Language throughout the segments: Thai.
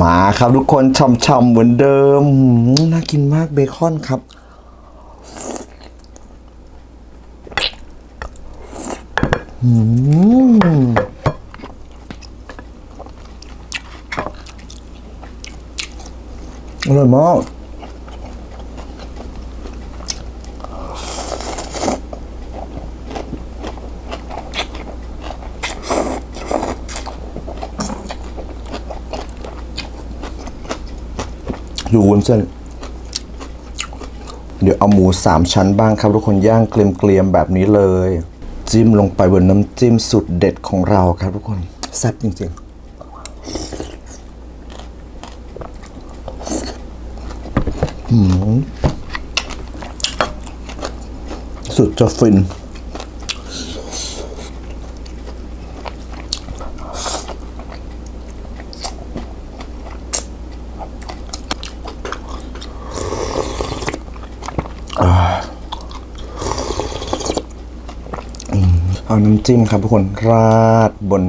มาครับทุกคนช่ำๆเหมือนเดิม น่ากินมากเบคอนครับ อืมอร่อยมาก ดูวุ้นเส้น เดี๋ยวเอาหมูสามชั้นบ้างครับทุกคนย่างเกรียมๆแบบนี้เลย จิ้มลงไปบนน้ำจิ้มสุดเด็ดของเราครับทุกคนแซ่บจริง ๆสุดจะฟิน น้ำจิ้มครับทุกคนราดบน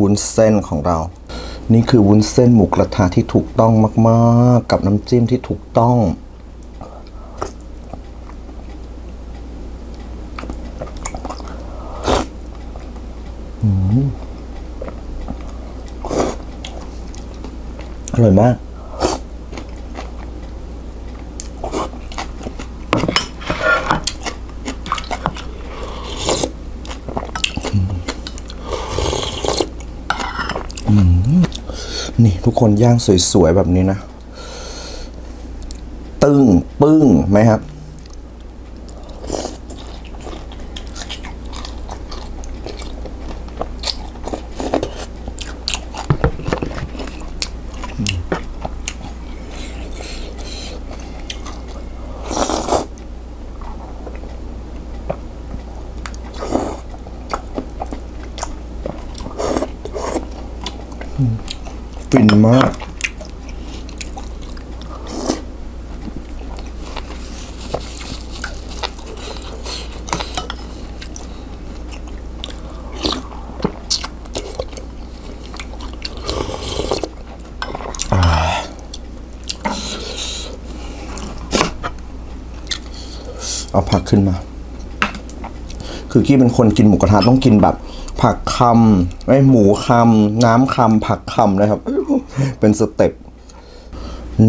วุ้นเส้นของเรา นี่คือวุ้นเส้นหมูกระทะที่ถูกต้องมากๆ กับน้ำจิ้มที่ถูกต้องอืมอร่อยมาก นี่ทุกคนย่างสวยๆแบบนี้นะ ตึ้งปึ้งไหมครับ นมาก เอาผักขึ้นมา คือกี้เป็นคนกินหมูกระทะต้องกินแบบผักคำไม่หมูคำน้ำคำผักคำนะครับ เป็นสเต็ป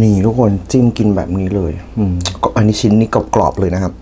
นี่ทุกคนจิ้มกินแบบนี้เลยอืมอันนี้ชิ้นนี้กรอบๆเลยนะครับ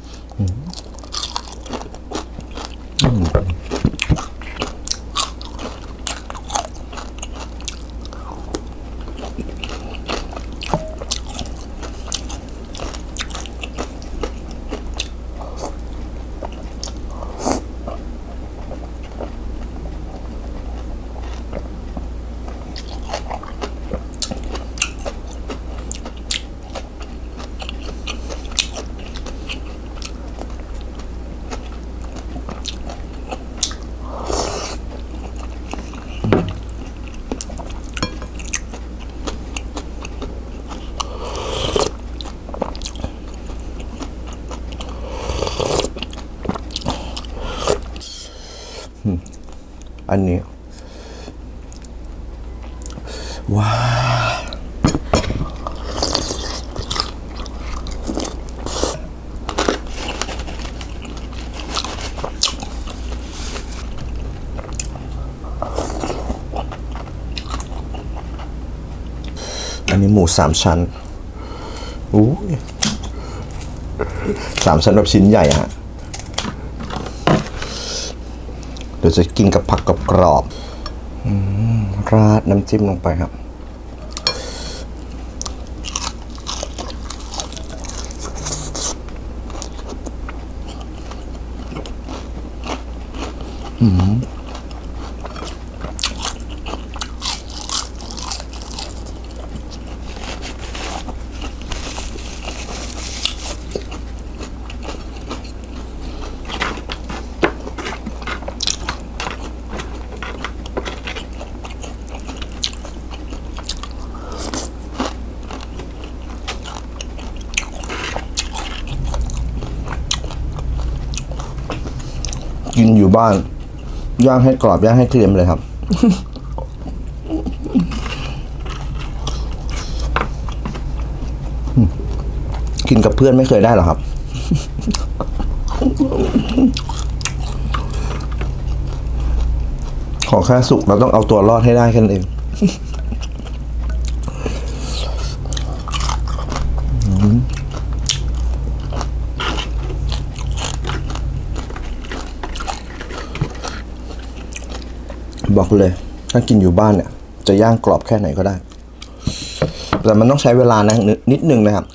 อันนี้ ว้าอันนี้หมูสามชั้นอู้ยสามชั้นแบบชิ้นใหญ่อะฮะ เดี๋ยวจะกินกับผักกรอบอราดน้ำจิ้มลงไปครับ กินอยู่บ้าน ย่างให้กรอบย่างให้เกรียมเลยครับ กินกับเพื่อนไม่เคยได้หรอครับ ขอแค่สุกเราต้องเอาตัวรอดให้ได้แค่นั้นเอง บอกเลย ถ้ากินอยู่บ้านเนี่ย จะย่างกรอบแค่ไหนก็ได้ แต่มันต้องใช้เวลานะนิดนิดนึงนะครับ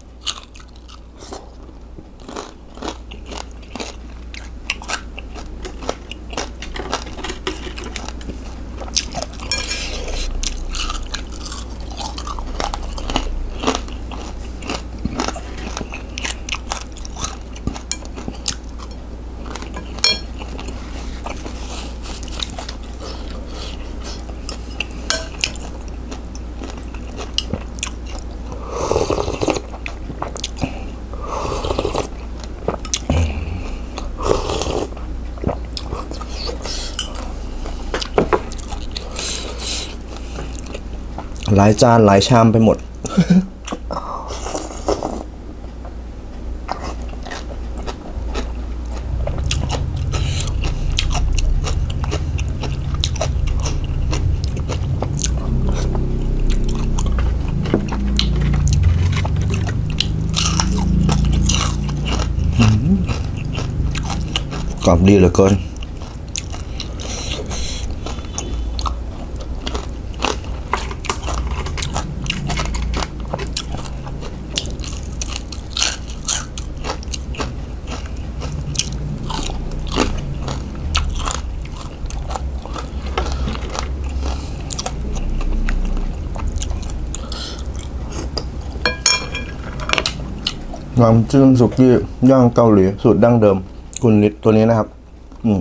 หลายจานหลายชามไปหมด กรอบดีเหลือเกิน น้ำจิ้มสุกี้ย่างเกาหลีสูตรดั้งเดิม คุณนิดตัวนี้นะครับ อืม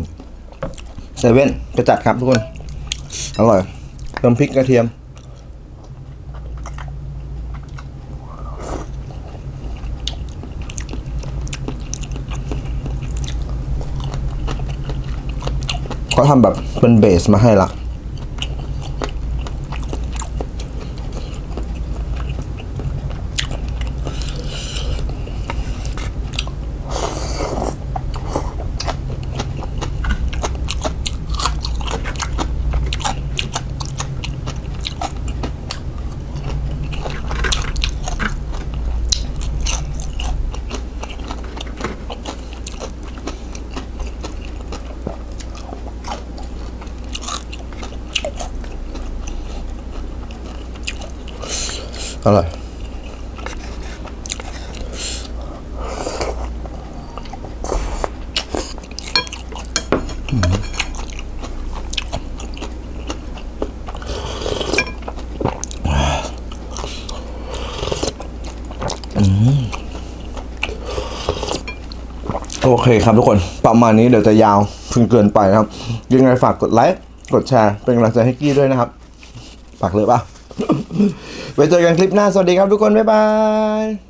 เซเว่นไปจัดครับทุกคน อร่อยเติมพริกกระเทียม เขาทำแบบเป็นเบสมาให้ละ อร่อยโอเคครับทุกคนประมาณนี้เดี๋ยวจะยาวจนเกินไปนะครับ ยังไงฝากกดไลค์ กดแชร์ เป็นกำลังใจให้กี้ด้วยนะครับ ฝากเลยป่ะ ไว้เจอกันคลิปหน้า สวัสดีครับทุกคน บ๊ายบาย